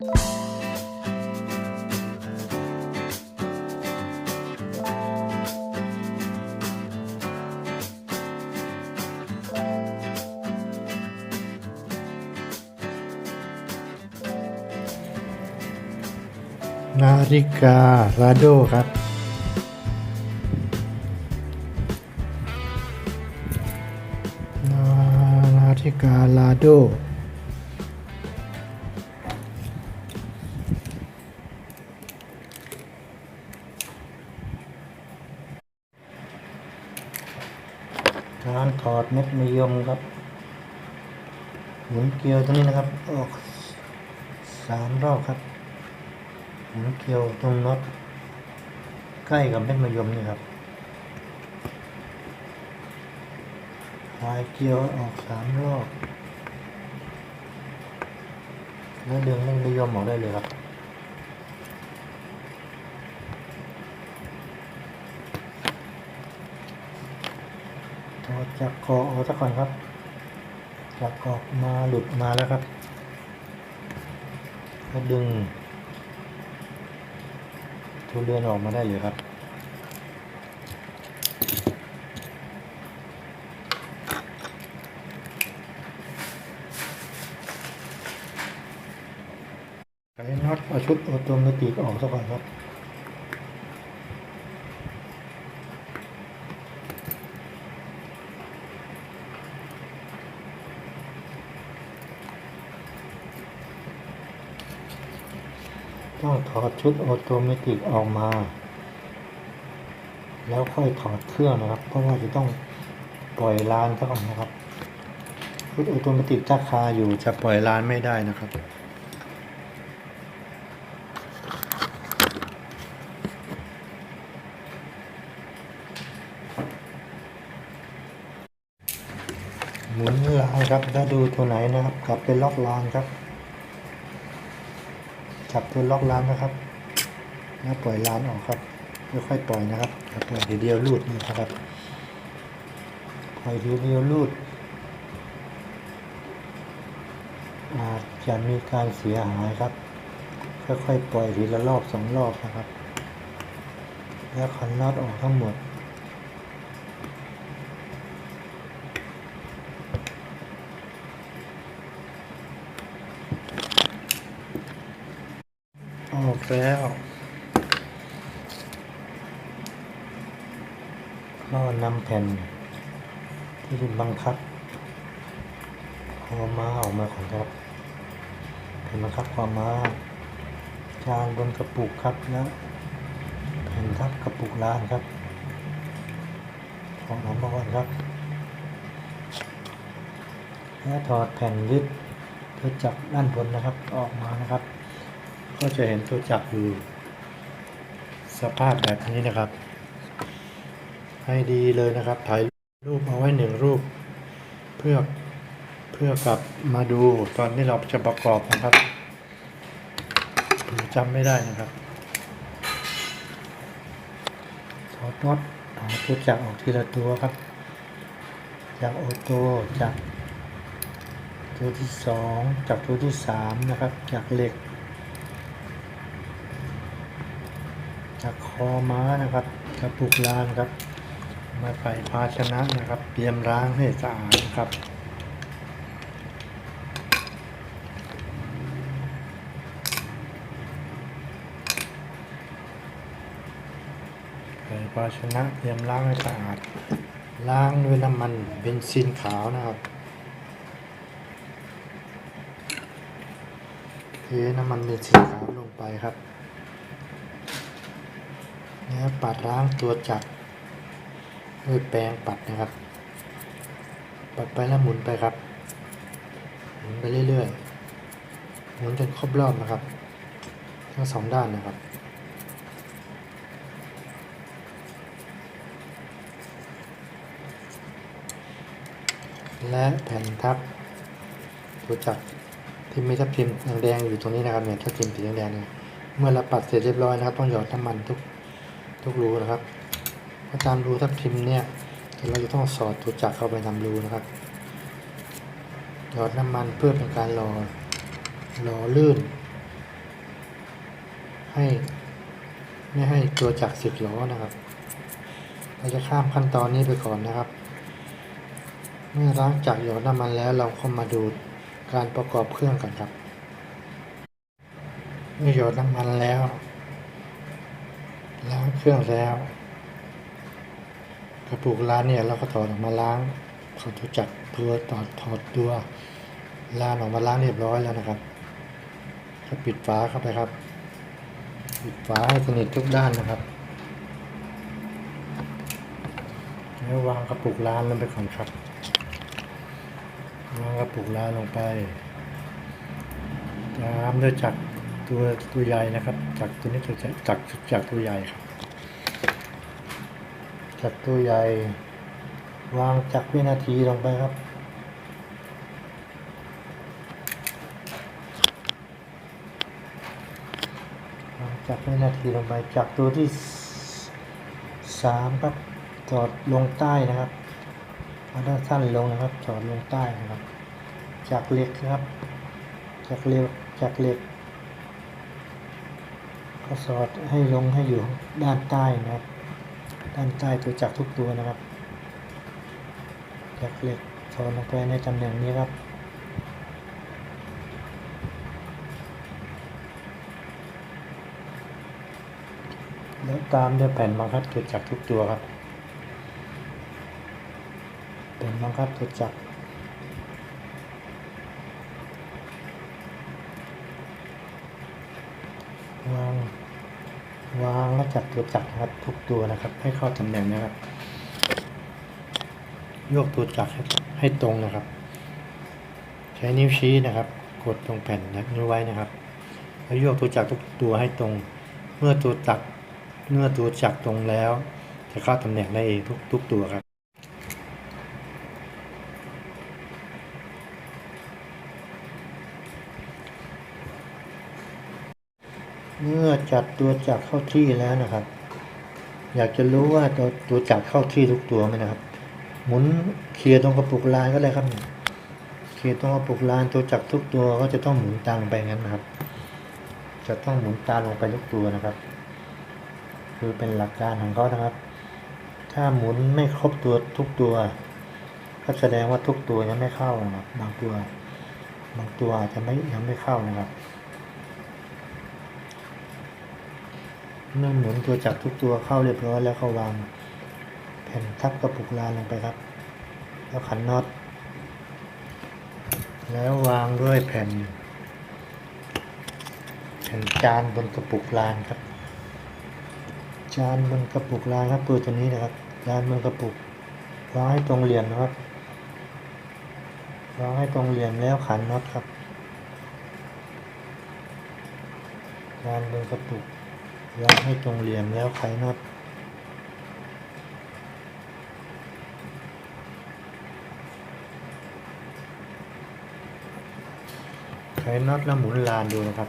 นาฬิการาโดครับ นาฬิกาลาโด อดเม็ดมะยมครับหมุนเกลียวตรงนี้นะครับ ออกสามรอบครับหมุนเกลียวตรงน็อตใกล้กับเม็ดมะยมนี่ครับลายเกลียวออกสามรอบ แล้วดึงเม็ดมะยมออกได้เลยครับ อจากคอออกซะก่อนครับจากออกมาหลุดมาแล้วครับก็ดึงทุเรียนออกมาได้เลยครับไขน็อตเอาชุดออโตเมติกออกซะก่อนครับ องถอดชุดออโตเมติกออกมา แล้วค่อยถอดเครื่องนะครับ เพราะว่าจะต้องปล่อยลานซะก่อนนะครับ ชุดออโตเมติกถ้าคาอยู่จะปล่อยลานไม่ได้นะครับหมุนลานครับถ้าดูตัวไหนนะครับกลับไปล็อกลานครับ จับตัวล็อกล้านนะครับ แล้วปล่อยล้านออกครับค่อยๆปล่อยนะครับปล่อยทีเดียวลูดนะครับปล่อยทีเดียวลูดอาจจะมีการเสียหายครับค่อยๆปล่อยทีละรอบสองรอบนะครับ แล้วขันน็อตออกทั้งหมด ออกแล้วก็นำแผ่น ที่เป็นบังคับคอม้าออกมาก่อนครับแผ่นบังคับคอม้ากางบนกระปุกครับแล้วแผ่นทับกระปุกล้านครับถอดออกมาก่อนครับและถอดแผ่นยึดตัวจับด้านบนนะครับออกมานะครับ ก็จะเห็นตัวจักรอยู่สภาพแบบนี้นะครับ ให้ดีเลยนะครับ ถ่ายรูปเอาไว้หนึ่งรูป เพื่อเพื่อกลับมาดูตอนที่เราจะประกอบนะครับจำไม่ได้นะครับถอดน็อตเอาตัวจักรออกทีละตัวครับ จากออโต้จากตัวที่สองจากตัวที่สามนะครับ จากเหล็ก จากค อม้านะครับกระปุกลานครับ มาใส่ภาชนะนะครับ เตรียมล้างให้สะอาดนะครับใส่ภาชนะเตรียมล้างให้สะอาด ล้างด้วยน้ำมันเบนซินขาวนะครับเทน้ำมันเบนซินขาวลงไปครับ แล้วปัดล้างตัวจักรด้วยแปรงปัดนะครับ ปัดไปแล้วหมุนไปครับ หมุนไปเรื่อยๆ หมุนจนครบรอบนะครับ ทั้งสองด้านนะครับและแผ่นทับตัวจักรที่มีทับทิมแดงๆอยู่ตรงนี้นะครับเนี่ยทับทิมสีแดงๆเนี่ยเมื่อเราปัดเสร็จเรียบร้อยนะครับ ต้องหยอดน้ำมันทุก ทุกรูนะครับพระตามรูทับทิมเนี่ยเราจะต้องสอดตัวจักรเข้าไปทำรูนะครับหยอดน้ำมันเพื่อเป็นการรอรอลื่น ให้ไม่ให้ตัวจักรสึกล้อนะครับเราจะข้ามขั้นตอนนี้ไปก่อนนะครับ เมื่อล้างจักรหยอดน้ำมันแล้วเราเข้ามาดูการประกอบเครื่องกันครับเมื่อหยอดน้ำมันแล้ว ล้างเครื่องแล้ว กระปุกร้านเนี่ยเราก็ถอดออกมาล้างขอตัวจักรตัวถอดถอดตัวล้านออกมาล้างเรียบร้อยแล้วนะครับก็ปิดฝาเข้าไปครับ ปิดฝาให้สนิททุกด้านนะครับแล้ววางกระปุกร้านลงไปก่อนครับวางกระปุกร้านลงไปตามด้วยจักร ตัวตัวใหญ่นะครับจักตัวนี้ตัวจักจักจักตัวใหญ่ครับจักตัวใหญ่ วางจักวินาทีลงไปครับวางจักวินาทีลงไปจักตัวที่สามครับจอดลงใต้นะครับเอาด้านสั้นลงนะครับจอดลงใต้นะครับจักเหล็กครับจักเหล็กจักเหล็ก ก็สอดให้ลงให้อยู่ด้านใต้นะครับ ด้านใต้ตัวจักรทุกตัวนะครับจักรเหล็กสอดลงไปในตำแหน่งนี้ครับแล้วตามด้วยแผ่นบังคับตัวจักรทุกตัวครับ แผ่นบังคับตัวจักร วางวางแล้วจับตัวจักรนะครับทุกตัวนะครับ ให้เข้าตำแหน่งนะครับโยกตัวจักรให้ใหตรงนะครับ ใช้นิ้วชี้นะครับ กดตรงแผ่นนิ้วไว้นะครับแล้วโยกตัวจักรทุกตัวให้ตรง เมื่อตัวจักรเมื่อตัวจักรตรงแล้ว จะเข้าตำแหน่งได้เองทุกทุกตัวครับ เมื่อจัดตัวจักรเข้าที่แล้วนะครับ อยากจะรู้ว่าตัวตัวจักรเข้าที่ทุกตัวไหมนะครับ หมุนเคลียร์ตรงกระปุกลานก็เลยครับเคลียร์ตรงกระปุกลานตัวจักรทุกตัวก็จะต้องหมุนตามลงไปงั้นนะครับ จะต้องหมุนตามลงไปทุกตัวนะครับ คือเป็นหลักการของเขานะครับ ถ้าหมุนไม่ครบตัวทุกตัว ก็แสดงว่าทุกตัวยังไม่เข้านะครับบางตัว บางตัวอาจจะไม่ยังไม่เข้านะครับ เมื่อหมุนตัวจักรทุกตัวเข้าเรียบร้อยแล้วก็วางแผ่นทับกระปุกลานลงไปครับ แล้วขันน็อต แล้ววางด้วยแผ่น แผ่นจานบนกระปุกลานครับ จานบนกระปุกลานครับตัวตัวนี้นะครับ จานบนกระปุกวางให้ตรงเหลี่ยมนะครับวางให้ตรงเหลี่ยมแล้วขันน็อตครับจานบนกระปุก วางให้ตรงเหลี่ยมแล้วไขน็อตไขน็อตแล้วหมุนลานดูนะครับ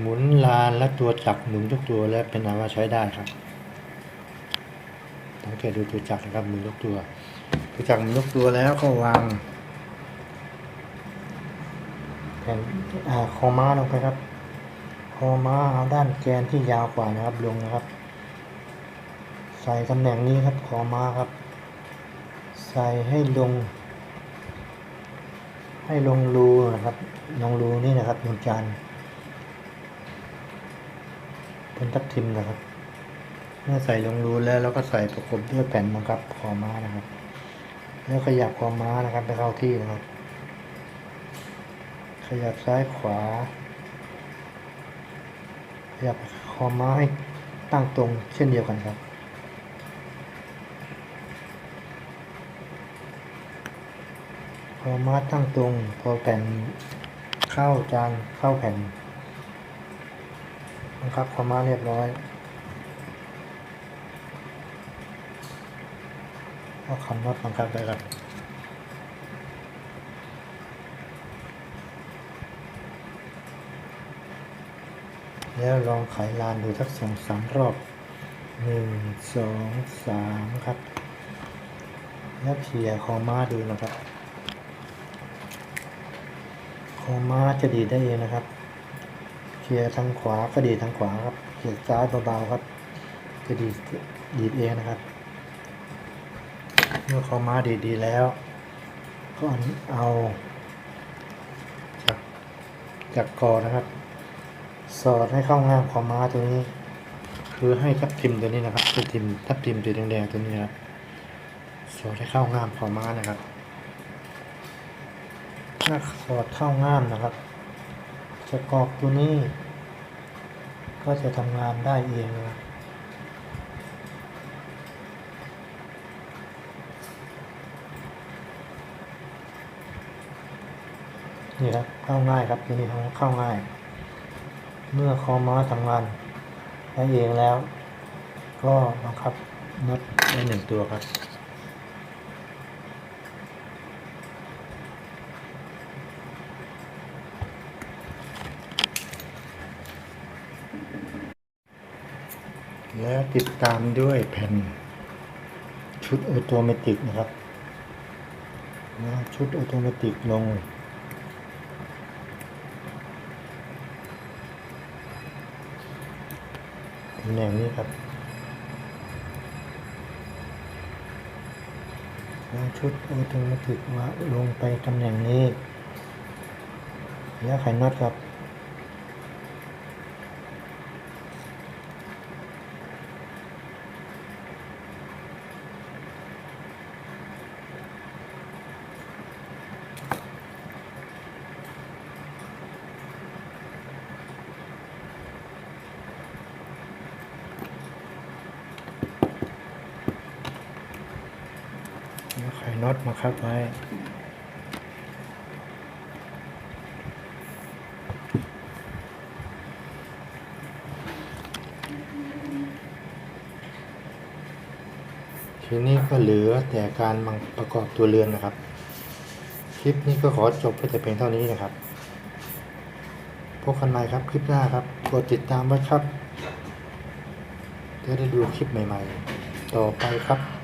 หมุนลานและตัวจักหมุนทุกตัวแล้วเป็นอันว่าใช้ได้ครับสังเกตดูตัวจักรนะครับหมุนทุกตัว ตัวจักรหมุนทุกตัวแล้วก็วางแผ่นคอม้าลงไปครับ คอมาเอาด้านแกนที่ยาวกว่านะครับลงนะครับ ใส่ตำแหน่งนี้ครับคอมาครับ ใส่ให้ลง ให้ลงรูนะครับลงรูนี่นะครับบนจานเป็นทับทิมนะครับ เมื่อใส่ลงรูแล้วเราก็ใส่ประกบด้วยแผ่นบังคับคอมานะครับ แล้วขยับคอมานะครับไปเข้าที่นะครับ ขยับซ้ายขวา ขยับคอม้าให้ตั้งตรงเช่นเดียวกันครับคอม้าตั้งตรง พอแผ่นเข้าจานเข้าแผ่นบังคับคอม้าเรียบร้อยก็ขันน็อตบังคับไปครับ แล้วลองไขลานดูสักสองสามรอบหนึ่งสองสามครับ แล้วเคลียคอม้าดูนะครับ คอม้าจะดีได้เองนะครับเคลียทางขวาก็ดีทางขวาครับเขี่ยซ้ายเบาๆครับ จะดีดีเองนะครับ เมื่อเขามาดีๆแล้ว ก็เอาจากจากคอนะครับ สอดให้เข้าง่ามคอม้าตัวนี้ คือให้ทับทิมตัวนี้นะครับทับทิมทับทิมตัวแดงๆตัวนี้ครับสอดให้เข้าง่ามคอม้านะครับ ถ้าสอดเข้าง่ามนะครับจะกรอกตัวนี้ ก็จะทำงานได้เองนะครับนี่ครับเข้าง่ายครับตัวนี้เข้าง่าย เมื่อคอม้าทำงานได้เองแล้ว ก็บังคับน็อตได้หนึ่งตัวครับแล้วติดตามด้วยแผ่นชุดออโตเมติกนะครับนะชุดออโตเมติกลงำแหน่งนี้ครับแล้วชุดออโนมัติมาลงไปตำแหน่งนี้ แล้วไขน็อตครับ แล้วไขน็อต มาคับไว้ทีนี้ก็เหลือแต่การมังประกอบตัวเรือนนะครับ คลิปนี้ก็ขอจบไปแต่เพียงเท่านี้นะครับ พบกันใหม่ครับคลิปหน้าครับ กดติดตามไว้ครับ จะได้ดูคลิปใหม่ ๆ ต่อไปครับ